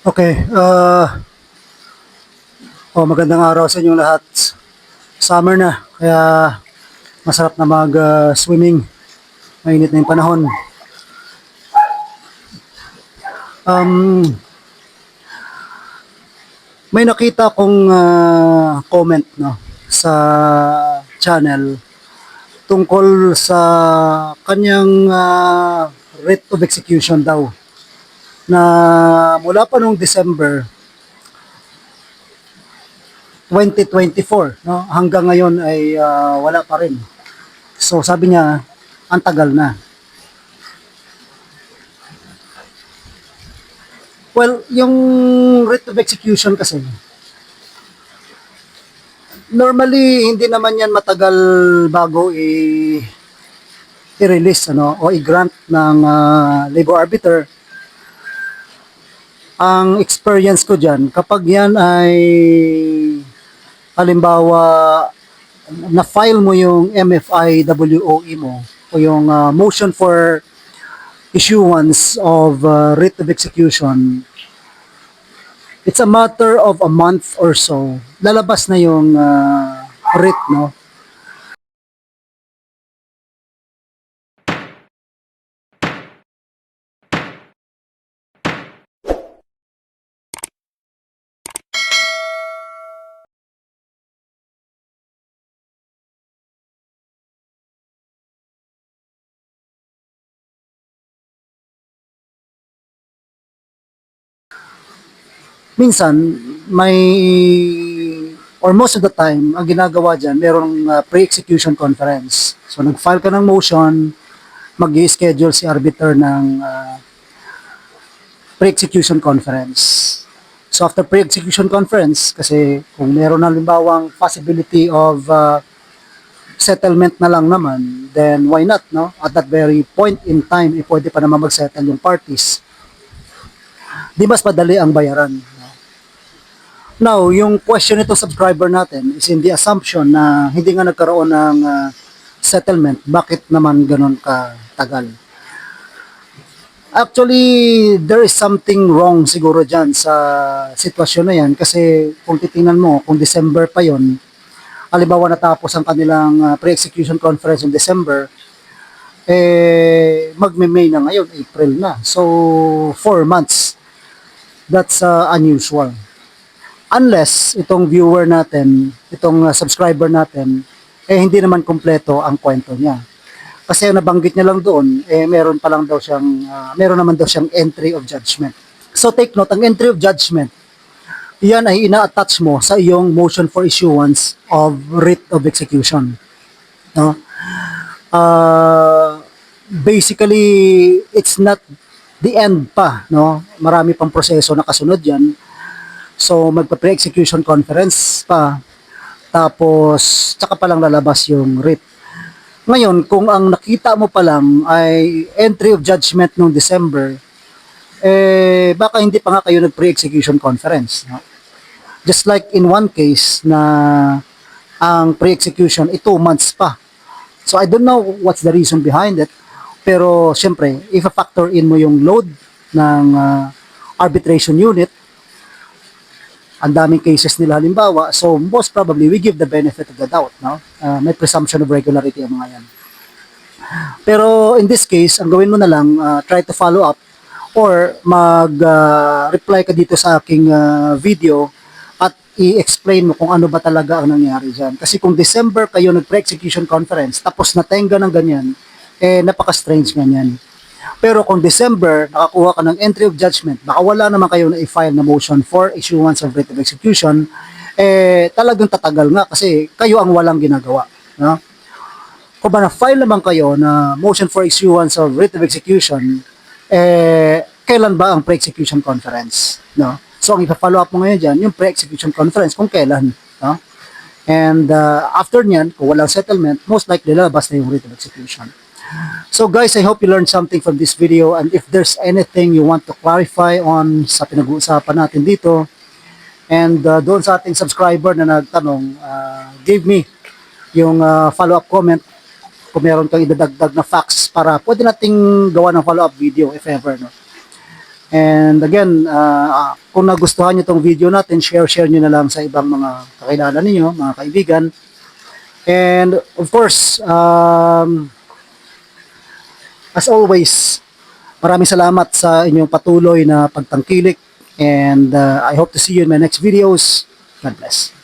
Okay. Uh, oh, magandang araw sa inyong lahat. Summer na, kaya masarap na mag-swimming. Mainit na yung panahon. Um, may nakita kong ah, comment no, sa channel tungkol sa kanyang ah, rate of execution daw na mula pa nung December 2024 no hanggang ngayon ay ah, wala pa rin. So sabi niya ang tagal na. Well, yung rate of execution kasi normally hindi naman yan matagal bago i i-release ano o i-grant ng ah, labor arbiter ang experience ko dyan, kapag yan ay halimbawa na-file mo yung MFI WOE mo o yung ah, motion for issuance of uh, writ of execution, it's a matter of a month or so. Lalabas na yung uh, writ, no? Minsan may or most of the time ang ginagawa diyan merong uh, pre-execution conference. So nag-file ka ng motion, mag-schedule si arbiter ng uh, pre-execution conference. So after pre-execution conference kasi kung meron na limbawang possibility of uh, settlement na lang naman, then why not, no? At that very point in time, eh, pwede pa naman mag-settle yung parties. Di mas padali ang bayaran. No? Now, yung question nito subscriber natin is in the assumption na hindi nga nagkaroon ng uh, settlement, bakit naman ganun katagal? Actually, there is something wrong siguro dyan sa sitwasyon na yan kasi kung titingnan mo, kung December pa yon halimbawa natapos ang kanilang uh, pre-execution conference in December, eh, magme-May na ngayon, April na. So, four months. That's uh, unusual unless itong viewer natin, itong uh, subscriber natin, eh hindi naman kompleto ang kwento niya. Kasi ang nabanggit niya lang doon, eh meron pa lang daw siyang, uh, meron naman daw siyang entry of judgment. So take note, ang entry of judgment, yan ay ina-attach mo sa iyong motion for issuance of writ of execution. No? Uh, basically, it's not the end pa, no? Marami pang proseso na kasunod yan So magpa-pre-execution conference pa. Tapos tsaka pa lang lalabas yung writ. Ngayon, kung ang nakita mo pa lang ay entry of judgment noong December, eh baka hindi pa nga kayo nag-pre-execution conference. No? Just like in one case na ang pre-execution ay two months pa. So I don't know what's the reason behind it. Pero syempre, if a factor in mo yung load ng uh, arbitration unit, ang daming cases nila halimbawa. So most probably we give the benefit of the doubt, no? Uh, may presumption of regularity ang mga yan. Pero in this case, ang gawin mo na lang, uh, try to follow up or mag-reply ka dito sa aking uh, video at i-explain mo kung ano ba talaga ang nangyari dyan. Kasi kung December kayo nag-pre-execution conference, tapos natenga ng ganyan, eh napaka-strange ganyan. Pero kung December, nakakuha ka ng entry of judgment, baka wala naman kayo na i-file na motion for issuance of writ of execution, eh talagang tatagal nga kasi kayo ang walang ginagawa. No? Kung ba na-file naman kayo na motion for issuance of writ of execution, eh kailan ba ang pre-execution conference? No? So ang ipa-follow up mo ngayon dyan, yung pre-execution conference, kung kailan. No? And uh, after nyan, kung walang settlement, most likely lalabas na yung writ of execution. So guys, I hope you learned something from this video and if there's anything you want to clarify on sa pinag-uusapan natin dito and uh, doon sa ating subscriber na nagtanong, uh, give me yung uh, follow-up comment kung meron kang idadagdag na facts para pwede nating gawa ng follow-up video if ever. No? And again, ah, kung nagustuhan nyo tong video natin, share-share nyo na lang sa ibang mga kakilala ninyo, mga kaibigan. And of course, um, as always, maraming salamat sa inyong patuloy na pagtangkilik. And uh, I hope to see you in my next videos. God bless.